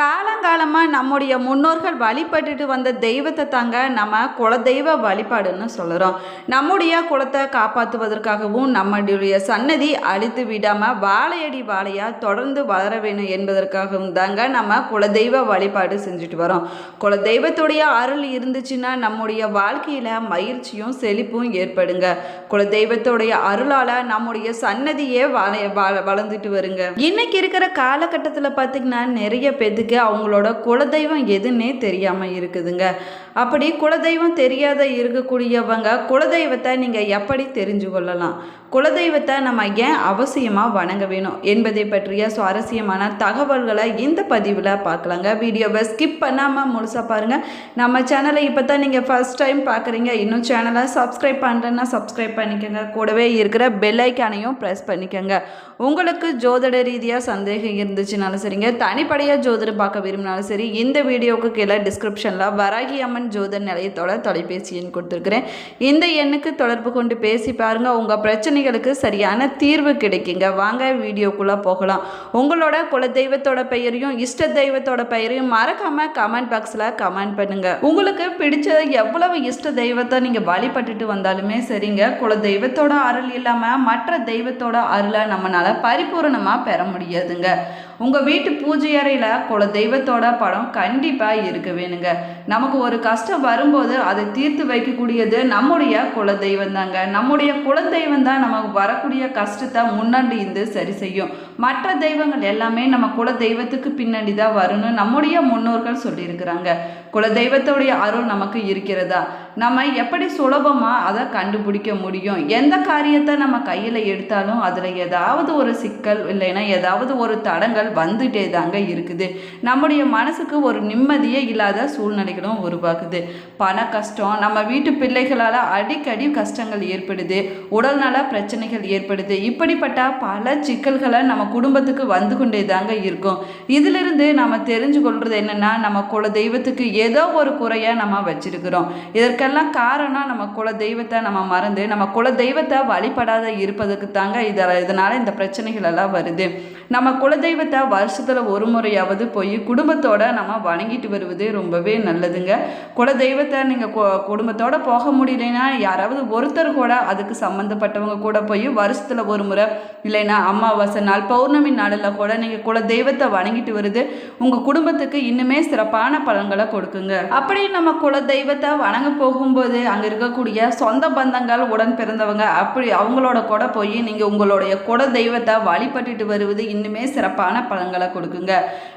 காலங்காலமாக நம்முடைய முன்னோர்கள் வழிபட்டுட்டு வந்த தெய்வத்தை தாங்க நம்ம குலதெய்வ வழிபாடுன்னு சொல்கிறோம் நம்முடைய குலத்தை காப்பாற்றுவதற்காகவும் நம்முடைய சன்னதி அழித்து விடாமல் வாழையடி வாழையாக தொடர்ந்து வளர வேணும் என்பதற்காகவும் தாங்க நம்ம குலதெய்வ வழிபாடு செஞ்சுட்டு வரோம். குலதெய்வத்துடைய அருள் இருந்துச்சுன்னா நம்முடைய வாழ்க்கையில் மகிழ்ச்சியும் செழிப்பும் ஏற்படுங்க. குலதெய்வத்துடைய அருளால் நம்முடைய சன்னதியே வள- வளர்ந்துட்டு வருங்க. இன்னைக்கு இருக்கிற காலகட்டத்தில் பார்த்தீங்கன்னா நிறைய பேத்துக்கு அவங்களோட குலதெய்வம் எதுன்னே தெரியாமல் இருக்குதுங்க. அப்படி குலதெய்வம் தெரியாத இருக்கக்கூடியவங்க குலதெய்வத்தை நீங்கள் எப்படி தெரிஞ்சு கொள்ளலாம்? குலதெய்வத்தை நம்ம ஏன் அவசியமாக வணங்க வேணும்? என்பதை பற்றிய சுவாரஸ்யமான தகவல்களை இந்த பதிவில் பார்க்கலாங்க. வீடியோவை ஸ்கிப் பண்ணாமல் முழுசாக பாருங்கள் நம்ம சேனலை இப்போ தான் நீங்கள் ஃபஸ்ட் டைம் பார்க்குறீங்க. இன்னும் சேனலை சப்ஸ்கிரைப் பண்ணுறேன்னா சப்ஸ்கிரைப் பண்ணிக்கோங்க. கூடவே இருக்கிற பெல் ஐக்கானையும் ப்ரெஸ் பண்ணிக்கோங்க. உங்களுக்கு ஜோதிட ரீதியாக சந்தேகம் இருந்துச்சுனாலும் சரிங்க. தனிப்படையாக ஜோதிடம் பார்க்க விரும்பினாலும் சரி இந்த வீடியோவுக்கு கீழே டிஸ்கிரிப்ஷனில் வராகி அம்மன் ஜோதிட நிலையத்தோட தொலைபேசி எண் கொடுத்துருக்குறேன். இந்த எண்ணுக்கு தொடர்பு கொண்டு பேசி பாருங்கள் உங்கள் பிரச்சனைகளுக்கு சரியான தீர்வு கிடைக்குங்க. வாங்க வீடியோக்குள்ளே போகலாம். உங்களோட குலதெய்வத்தோட பெயரையும் இஷ்ட தெய்வத்தோட பெயரையும் மறக்காமல் கமெண்ட் பாக்ஸில் கமெண்ட் பண்ணுங்கள் உங்களுக்கு பிடிச்ச எவ்வளவு இஷ்ட தெய்வத்தை நீங்கள் வழிபட்டுட்டு வந்தாலுமே சரிங்க. குலதெய்வத்தோட அருள் இல்லாமல் மற்ற தெய்வத்தோட அருளை நம்மளால் பரிபூரணமாக பெற முடியாதுங்க. உங்கள் வீட்டு பூஜை அறையில் குல தெய்வத்தோட படம் கண்டிப்பாக இருக்க வேணுங்க. நமக்கு ஒரு கஷ்டம் வரும்போது அதை தீர்த்து வைக்கக்கூடியது நம்முடைய குல தெய்வம் தாங்க. நம்முடைய குல தெய்வம் தான் நமக்கு வரக்கூடிய கஷ்டத்தை முன்னாடி இருந்து சரி செய்யும். மற்ற தெய்வங்கள் எல்லாமே நம்ம குல தெய்வத்துக்கு பின்னாடி தான் வரும்னு நம்முடைய முன்னோர்கள் சொல்லியிருக்கிறாங்க. குல தெய்வத்துடைய அருள் நமக்கு இருக்கிறதா? நம்ம எப்படி சுலபமாக அதை கண்டுபிடிக்க முடியும்? எந்த காரியத்தை நம்ம கையில் எடுத்தாலும் அதில் ஏதாவது ஒரு சிக்கல் இல்லைன்னா ஏதாவது ஒரு தடங்கள் வந்துட்டே தாங்க இருக்குது. நம்முடைய மனசுக்கு ஒரு நிம்மதியே இல்லாத சூழ்நிலைகளும் உருவாகுது. பண கஷ்டம் நம்ம வீட்டு பிள்ளைகளால் அடிக்கடி கஷ்டங்கள் ஏற்படுது. உடல்நல பிரச்சனைகள் ஏற்படுது. இப்படிப்பட்ட பல சிக்கல்களை நம்ம குடும்பத்துக்கு வந்து கொண்டே தாங்க இருக்கும். இதிலிருந்து நம்ம தெரிஞ்சு கொள்வது என்னன்னா நம்ம குல தெய்வத்துக்கு ஏதோ ஒரு குறையை நம்ம வச்சிருக்கிறோம். இதற்கெல்லாம் காரணம் நம்ம குல தெய்வத்தை நம்ம மறந்து நம்ம குல தெய்வத்தை வழிபடாத இருப்பதுக்கு தாங்க இதில் இதனால் இந்த பிரச்சனைகள் எல்லாம் வருது. நம்ம குலதெய்வத்தை வருஷத்தில் ஒரு முறையாவது போய் குடும்பத்தோட நம்ம வணங்கிட்டு வருவது ரொம்பவே நல்லதுங்க. குலதெய்வத்தை நீங்கள் குடும்பத்தோட போக முடியலைன்னா யாராவது ஒருத்தர் கூட அதுக்கு சம்மந்தப்பட்டவங்க கூட போய் வருஷத்தில் ஒரு முறை இல்லைன்னா அமாவாசை நாள் பௌர்ணமி நாளில் கூட நீங்கள் குலதெய்வத்தை வணங்கிட்டு வருது உங்கள் குடும்பத்துக்கு இன்னுமே சிறப்பான பலன்களை கொடுக்குங்க. அப்படி நம்ம குலதெய்வத்தை வணங்க போகும்போது அங்கே இருக்கக்கூடிய சொந்த பந்தங்கள் உடன் பிறந்தவங்க அப்படி அவங்களோட கூட போய் நீங்கள் உங்களுடைய குல தெய்வத்தை வழிபட்டுட்டு வருவது இன்னுமே சிறப்பான பலன்களை கொடுக்குங்க.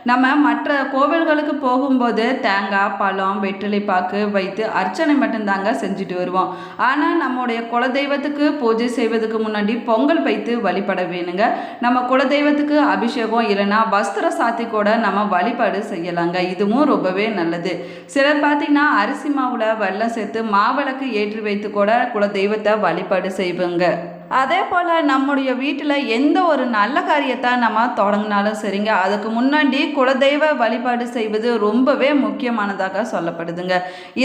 நம்ம மற்ற கோவில்களுக்கு போகும்போது தேங்காய் பழம் வெற்றிலை பாக்கு வைத்து அர்ச்சனை மட்டும்தாங்க செஞ்சுட்டு வருவோம். ஆனால் நம்முடைய குலதெய்வத்துக்கு பூஜை செய்வதுக்கு முன்னாடி பொங்கல் வைத்து வழிபட வேணுங்க. நம்ம குலதெய்வத்துக்கு அபிஷேகம் இல்லைன்னா வஸ்திர சாத்தி கூட நம்ம வழிபாடு செய்யலாங்க. இதுவும் ரொம்பவே நல்லது. சிலர் பார்த்தீங்கன்னா அரிசி மாவில் வெள்ளம் சேர்த்து மாவிளக்கு ஏற்றி வைத்து கூட குலதெய்வத்தை வழிபாடு செய்வாங்க. அதே போல் நம்முடைய வீட்டில் எந்த ஒரு நல்ல காரியத்தை நம்ம தொடங்கினாலும் சரிங்க. அதுக்கு முன்னாடி குலதெய்வ வழிபாடு செய்வது ரொம்பவே முக்கியமானதாக சொல்லப்படுதுங்க.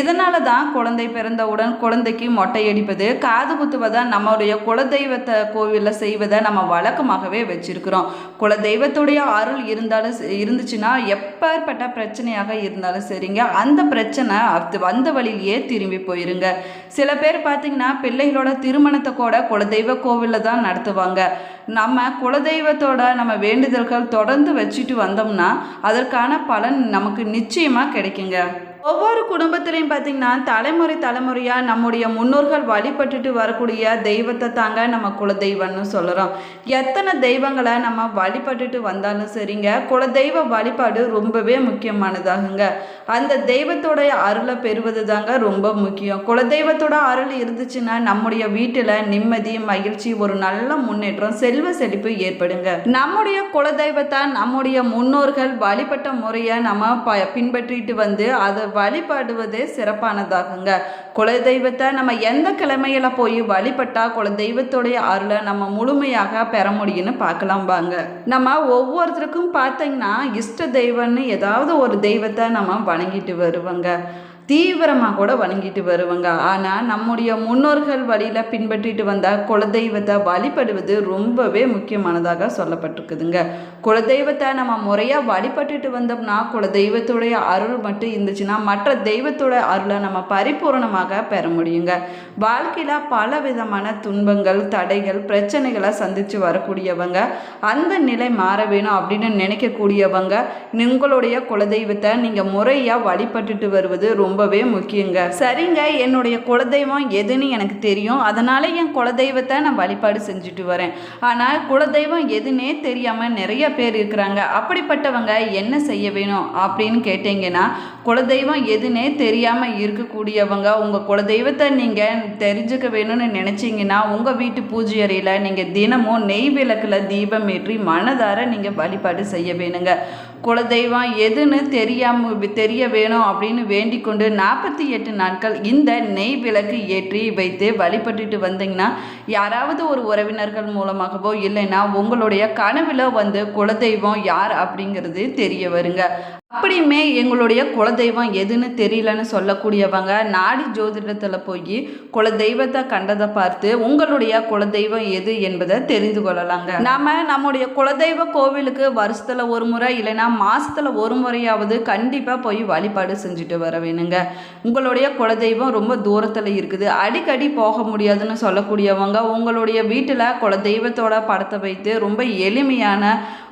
இதனால தான் குழந்தை பிறந்தவுடன் குழந்தைக்கு மொட்டை அடிப்பது காது குத்துவதை நம்மளுடைய குலதெய்வத்தை கோவிலில் செய்வதை நம்ம வழக்கமாகவே வச்சிருக்கிறோம். குலதெய்வத்துடைய அருள் இருந்தாலும் இருந்துச்சுன்னா எப்பேற்பட்ட பிரச்சனையாக இருந்தாலும் சரிங்க. அந்த பிரச்சனை அது வந்த வழியிலேயே திரும்பி போயிருங்க. சில பேர் பார்த்தீங்கன்னா பிள்ளைகளோட திருமணத்தை கூட குலதெய்வ கோவிலில் தான் நடத்துவாங்க. நம்ம குலதெய்வத்தோட நம்ம வேண்டுதல்கள் தொடர்ந்து வச்சுட்டு வந்தோம்னா அதற்கான பலன் நமக்கு நிச்சயமாக கிடைக்குங்க. ஒவ்வொரு குடும்பத்திலையும் பார்த்தீங்கன்னா தலைமுறை தலைமுறையாக நம்முடைய முன்னோர்கள் வழிபட்டுட்டு வரக்கூடிய தெய்வத்தை தாங்க நம்ம குலதெய்வம்னு சொல்கிறோம் எத்தனை தெய்வங்களை நம்ம வழிபட்டுட்டு வந்தாலும் சரிங்க குலதெய்வ வழிபாடு ரொம்பவே முக்கியமானதாகுங்க. அந்த தெய்வத்தோடைய அருளை பெறுவது தாங்க ரொம்ப முக்கியம். குலதெய்வத்தோட அருள் இருந்துச்சுன்னா நம்முடைய வீட்டில் நிம்மதி மகிழ்ச்சி ஒரு நல்ல முன்னேற்றம் செல்வ செழிப்பு ஏற்படுங்க. நம்முடைய குலதெய்வத்தை நம்முடைய முன்னோர்கள் வழிபட்ட முறையை நம்ம ப பின்பற்றிட்டு வந்து அதை வழிபடுவதே சிறப்பானதாகுங்க. குலதெய்வத்தை நம்ம எந்த கிழமையில் போய் வழிபட்டா குலதெய்வத்துடைய அருளை நம்ம முழுமையாக பெற முடியும்னு பார்க்கலாம் வாங்க. நம்ம ஒவ்வொருத்தருக்கும் பார்த்தீங்கன்னா இஷ்ட தெய்வம்னு ஏதாவது ஒரு தெய்வத்தை நம்ம வணங்கிட்டு வருவாங்க. தீவிரமாக கூட வணங்கிட்டு வருவாங்க. ஆனால் நம்முடைய முன்னோர்கள் வழியில் பின்பற்றிட்டு வந்த குலதெய்வத்தை வழிபடுவது ரொம்பவே முக்கியமானதாக சொல்லப்பட்டிருக்குதுங்க. குலதெய்வத்தை நம்ம முறையாக வழிபட்டுட்டு வந்தோம்னா குலதெய்வத்துடைய அருள் மட்டும் இருந்துச்சுன்னா மற்ற தெய்வத்தோட அருளை நம்ம பரிபூரணமாக பெற முடியுங்க. வாழ்க்கையில் பல விதமான துன்பங்கள் தடைகள் பிரச்சனைகளை சந்தித்து வரக்கூடியவங்க அந்த நிலை மாற வேணும் அப்படின்னு நினைக்கக்கூடியவங்க உங்களுடைய குலதெய்வத்தை நீங்கள் முறையாக வழிபட்டுட்டு வருவது ரொம்பவே முக்கியங்க. சரிங்க என்னுடைய குலதெய்வம் எதுன்னு எனக்கு தெரியும். அதனால என் குலதெய்வத்தை நான் வழிபாடு செஞ்சுட்டு வரேன். ஆனால் குலதெய்வம் எதுனே தெரியாமல் நிறைய பேர் இருக்கிறாங்க. அப்படிப்பட்டவங்க என்ன செய்ய வேணும் அப்படின்னு கேட்டிங்கன்னா குலதெய்வம் எதுனே தெரியாமல் இருக்கக்கூடியவங்க உங்கள் குலதெய்வத்தை நீங்கள் தெரிஞ்சுக்க வேணும்னு நினச்சிங்கன்னா உங்கள் வீட்டு பூஜை அறையில் நீங்கள் தினமும் நெய் விளக்கில் தீபம் ஏற்றி மனதார நீங்கள் வழிபாடு செய்ய வேணுங்க. குலதெய்வம் எதுன்னு தெரியாம தெரிய வேணும் அப்படின்னு வேண்டிக் கொண்டு நாற்பத்தி எட்டு நாட்கள் இந்த நெய் விளக்கு ஏற்றி வைத்து வழிபட்டுட்டு வந்தீங்கன்னா யாராவது ஒரு உறவினர்கள் மூலமாகவோ இல்லைன்னா உங்களுடைய கனவில் வந்து குலதெய்வம் யார் அப்படிங்கிறது தெரிய வருங்க. அப்படியுமே எங்களுடைய குலதெய்வம் எதுன்னு தெரியலன்னு சொல்லக்கூடியவங்க நாடி ஜோதிடத்தில் போய் குலதெய்வத்தை கண்டதை பார்த்து உங்களுடைய குலதெய்வம் எது என்பதை தெரிந்து கொள்ளலாங்க. நாம நம்முடைய குலதெய்வ கோவிலுக்கு வருஷத்தில் ஒரு முறை இல்லைன்னா மாசத்துல ஒரு முறையாவது கண்டிப்பாக போய் வழிபாடு செஞ்சுட்டு வர வேணுங்க. உங்களுடைய குலதெய்வம் ரொம்ப தூரத்தில் இருக்குது. அடிக்கடி போக முடியாதுன்னு சொல்லக்கூடியவங்க உங்களுடைய வீட்டில் குலதெய்வத்தோட படத்தை வைத்து ரொம்ப எளிமையான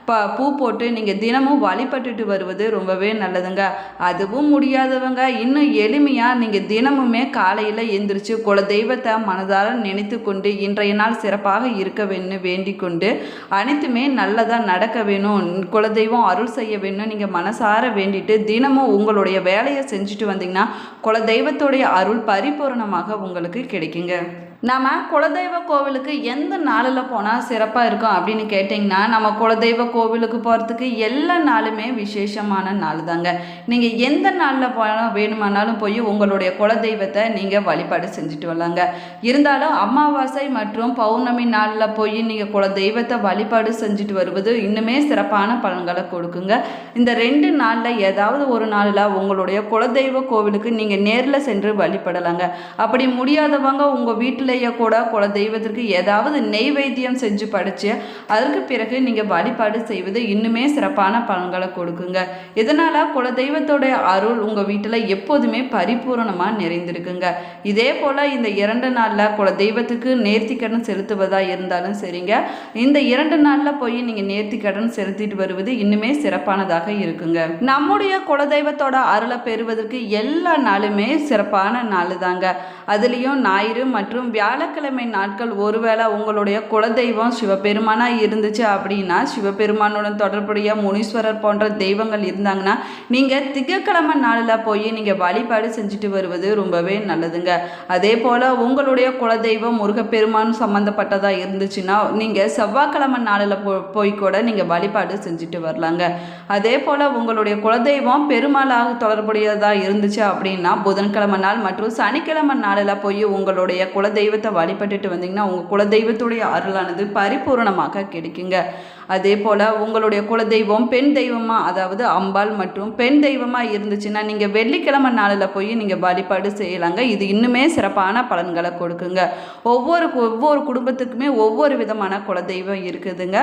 ப பூ போட்டு நீங்கள் தினமும் வழிபட்டுட்டு வருவது ரொம்பவே நல்லதுங்க. அதுவும் முடியாதவங்க இன்னும் எளிமையாக நீங்கள் தினமுமே காலையில் எந்திரிச்சு குல தெய்வத்தை மனதார நினைத்து கொண்டு இன்றைய நாள் சிறப்பாக இருக்க வேணும்னு வேண்டிக் கொண்டு அனைத்துமே நல்லதாக நடக்க வேணும். குலதெய்வம் அருள் செய்ய வேணும் நீங்கள் மனசார வேண்டிட்டு தினமும் உங்களுடைய வேலையை செஞ்சுட்டு வந்தீங்கன்னா குலதெய்வத்துடைய அருள் பரிபூரணமாக உங்களுக்கு கிடைக்குங்க. நம்ம குலதெய்வ கோவிலுக்கு எந்த நாளில் போனால் சிறப்பாக இருக்கும் அப்படின்னு கேட்டிங்கன்னா நம்ம குலதெய்வ கோவிலுக்கு போகிறதுக்கு எல்லா நாளுமே விசேஷமான நாள் தாங்க நீங்கள் எந்த நாளில் போனால் வேணுமானாலும் போய் உங்களுடைய குலதெய்வத்தை நீங்கள் வழிபாடு செஞ்சுட்டு வரலாங்க. இருந்தாலும் அமாவாசை மற்றும் பௌர்ணமி நாளில் போய் நீங்கள் குலதெய்வத்தை வழிபாடு செஞ்சுட்டு வருவது இன்னுமே சிறப்பான பலன்களை கொடுக்குங்க. இந்த ரெண்டு நாளில் ஏதாவது ஒரு நாளில் உங்களுடைய குலதெய்வ கோவிலுக்கு நீங்கள் நேரில் சென்று வழிபடலாங்க. அப்படி முடியாதவங்க உங்கள் வீட்டில் இல்லையோ கூட குல தெய்வத்திற்கு ஏதாவது நெய்வேத்தியம் செஞ்சு படித்து அதற்கு பிறகு நீங்கள் வழிபாடு செய்வது இன்னுமே சிறப்பான பலன்களை கொடுக்குங்க. இதனால் குல தெய்வத்தோடைய அருள் உங்கள் வீட்டில் எப்போதுமே பரிபூரணமாக நிறைந்திருக்குங்க. இதே போல் இந்த இரண்டு நாளில் குல தெய்வத்துக்கு நேர்த்திக்கடன் செலுத்துவதாக இருந்தாலும் சரிங்க. இந்த இரண்டு நாளில் போய் நீங்கள் நேர்த்திக்கடன் செலுத்திட்டு வருவது இன்னுமே சிறப்பானதாக இருக்குங்க. நம்முடைய குலதெய்வத்தோட அருளை பெறுவதற்கு எல்லா நாளுமே சிறப்பான நாள் தாங்க அதுலேயும் ஞாயிறு மற்றும் வியாழக்கிழமை நாட்கள் ஒருவேளை உங்களுடைய குலதெய்வம் சிவபெருமானாக இருந்துச்சு அப்படின்னா சிவபெருமானுடன் தொடர்புடைய முனீஸ்வரர் போன்ற தெய்வங்கள் இருந்தாங்கன்னா நீங்கள் திங்கக்கிழமை நாளில் போய் நீங்கள் வழிபாடு செஞ்சுட்டு வருவது ரொம்பவே நல்லதுங்க. அதே போல் உங்களுடைய குலதெய்வம் முருகப்பெருமான் சம்மந்தப்பட்டதாக இருந்துச்சுன்னா நீங்கள் செவ்வாய்க்கிழமை நாளில் போ போய் கூட நீங்கள் வழிபாடு செஞ்சுட்டு வரலாங்க. அதே போல் உங்களுடைய குலதெய்வம் பெருமாளாக தொடர்புடையதாக இருந்துச்சு அப்படின்னா புதன்கிழமை நாள் மற்றும் சனிக்கிழமை நாளில் போய் உங்களுடைய குலதெய்வம் தெய்வத்தை வழிபட்டுட்டு வந்தீங்கன்னா உங்கள் குலதெய்வத்துடைய அருளானது பரிபூரணமாக கிடைக்குங்க. அதே போல் உங்களுடைய குலதெய்வம் பெண் தெய்வமாக அதாவது அம்பாள் மற்றும் பெண் தெய்வமாக இருந்துச்சுன்னா நீங்கள் வெள்ளிக்கிழமை நாளில் போய் நீங்கள் வழிபாடு செய்யலாங்க. இது இன்னுமே சிறப்பான பலன்களை கொடுக்குங்க. ஒவ்வொரு ஒவ்வொரு குடும்பத்துக்குமே ஒவ்வொரு விதமான குலதெய்வம் இருக்குதுங்க.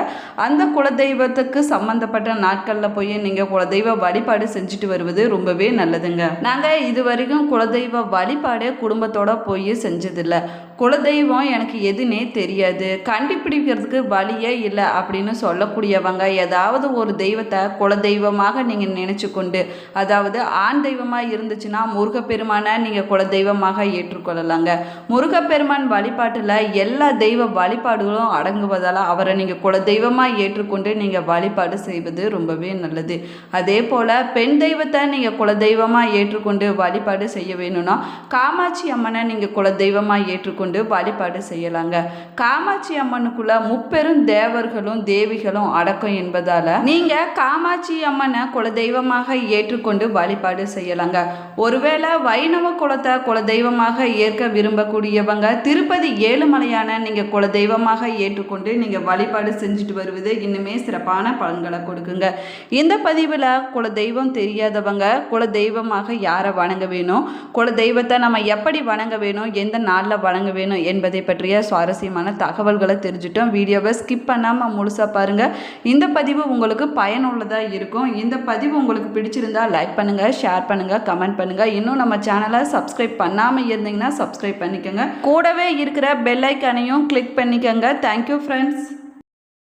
அந்த குலதெய்வத்துக்கு சம்மந்தப்பட்ட நாட்களில் போய் நீங்கள் குலதெய்வ வழிபாடு செஞ்சுட்டு வருவது ரொம்பவே நல்லதுங்க. நாங்கள் இது வரைக்கும் குலதெய்வ வழிபாடு குடும்பத்தோடு போய் செஞ்சதில்லை. குலதெய்வம் எனக்கு எதுனே தெரியாது. கண்டுபிடிக்கிறதுக்கு வழியே இல்லை அப்படின்னு சொல்லக்கூடியவங்க ஏதாவது ஒரு தெய்வத்தை குலதெய்வமாக நீங்கள் நினச்சி கொண்டு அதாவது ஆண் தெய்வமாக இருந்துச்சுன்னா முருகப்பெருமானை நீங்கள் குலதெய்வமாக ஏற்றுக்கொள்ளலாங்க. முருகப்பெருமான் வழிபாட்டில் எல்லா தெய்வ வழிபாடுகளும் அடங்குவதால் அவரை நீங்கள் குலதெய்வமாக ஏற்றுக்கொண்டு நீங்கள் வழிபாடு செய்வது ரொம்பவே நல்லது. அதே போல் பெண் தெய்வத்தை நீங்கள் குலதெய்வமாக ஏற்றுக்கொண்டு வழிபாடு செய்ய வேணும்னா காமாட்சி அம்மனை நீங்கள் குலதெய்வமாக ஏற்றுக்கொண்டு கொண்டு வழிபாடு செய்யலாங்க. காமாட்சி அம்மனுக்குள்ள முப்பெரும் தேவர்களும் தேவிகளும் அடக்கம் என்பதால நீங்க காமாட்சி அம்மனை குலதெய்வமாக ஏற்றுக்கொண்டு வழிபாடு செய்யலாங்க. ஒருவேளை வைணவ குலத்தை குலதெய்வமாக ஏற்க விரும்பக்கூடியவங்க திருப்பதி ஏழுமலையான நீங்க குலதெய்வமாக ஏற்றுக்கொண்டு நீங்க வழிபாடு செஞ்சுட்டு வருவது இன்னுமே சிறப்பான பலன்களை கொடுக்குங்க. இந்த பதிவில் குலதெய்வம் தெரியாதவங்க குலதெய்வமாக யாரை வணங்க வேணும் குலதெய்வத்தை நம்ம எப்படி வணங்க வேணும் எந்த நாளில் வணங்க வேணும் என்பதை பற்றிய சுவாரஸ்யமான தகவல்களை தெரிஞ்சுட்டோம். வீடியோவை ஸ்கிப் பண்ணாமல் முழுசாக பாருங்கள் இந்த பதிவு உங்களுக்கு பயனுள்ளதாக இருக்கும். இந்த பதிவு உங்களுக்கு பிடிச்சிருந்தா லைக் பண்ணுங்கள் ஷேர் பண்ணுங்கள் கமெண்ட் பண்ணுங்கள் இன்னும் நம்ம சேனலை சப்ஸ்கிரைப் பண்ணாமல் இருந்தீங்கன்னா சப்ஸ்கிரைப் பண்ணிக்கோங்க. கூடவே இருக்கிற பெல் ஐக்கானையும் கிளிக் பண்ணிக்கோங்க. Thank you friends